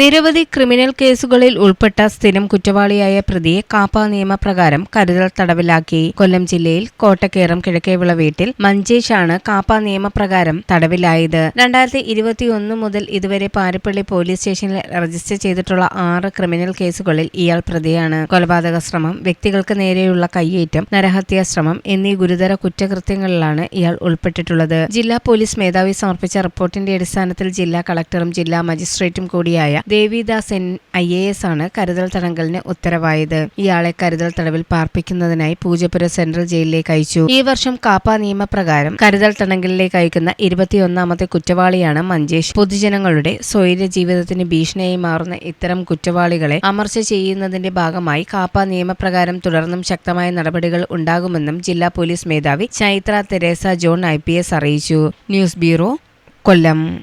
നിരവധി ക്രിമിനൽ കേസുകളിൽ ഉൾപ്പെട്ട സ്ഥിരം കുറ്റവാളിയായ പ്രതിയെ കാപ്പ നിയമപ്രകാരം കരുതൽ തടവിലാക്കി. കൊല്ലം ജില്ലയിൽ കോട്ടക്കേറം കിഴക്കേവിള വീട്ടിൽ മഞ്ചേഷാണ് കാപ്പ നിയമപ്രകാരം തടവിലായത്. രണ്ടായിരത്തി ഇരുപത്തിയൊന്ന് മുതൽ ഇതുവരെ പാരിപ്പള്ളി പോലീസ് സ്റ്റേഷനിൽ രജിസ്റ്റർ ചെയ്തിട്ടുള്ള ആറ് ക്രിമിനൽ കേസുകളിൽ ഇയാൾ പ്രതിയാണ്. കൊലപാതക ശ്രമം വ്യക്തികൾക്ക് നേരെയുള്ള കയ്യേറ്റം നരഹത്യാ ശ്രമം എന്നീ ഗുരുതര കുറ്റകൃത്യങ്ങളിലാണ് ഇയാൾ ഉൾപ്പെട്ടിട്ടുള്ളത്. ജില്ലാ പോലീസ് മേധാവി സമർപ്പിച്ച റിപ്പോർട്ടിന്റെ അടിസ്ഥാനത്തിൽ ജില്ലാ കളക്ടറും ജില്ലാ മജിസ്ട്രേറ്റും കൂടിയായ Devidas N I A S ആണ് കരുതൽ തടങ്കലിന് ഉത്തരവായത്. ഇയാളെ കരുതൽ തടവിൽ പാർപ്പിക്കുന്നതിനായി പൂജപ്പുര സെൻട്രൽ ജയിലിലേക്ക് അയച്ചു. ഈ വർഷം കാപ്പ നിയമപ്രകാരം കരുതൽ തടങ്കലിലേക്ക് അയക്കുന്ന ഇരുപത്തിയൊന്നാമത്തെ കുറ്റവാളിയാണ് മഞ്ചേഷ്. പൊതുജനങ്ങളുടെ സ്വൈര്യ ജീവിതത്തിന് ഭീഷണിയായി മാറുന്ന ഇത്തരം കുറ്റവാളികളെ അമർച്ച ചെയ്യുന്നതിന്റെ ഭാഗമായി കാപ്പ നിയമപ്രകാരം തുടർന്നും ശക്തമായ നടപടികൾ ഉണ്ടാകുമെന്നും ജില്ലാ പോലീസ് മേധാവി ചൈത്ര തെരേസ ജോൺ ഐ അറിയിച്ചു. News bureau Kollam.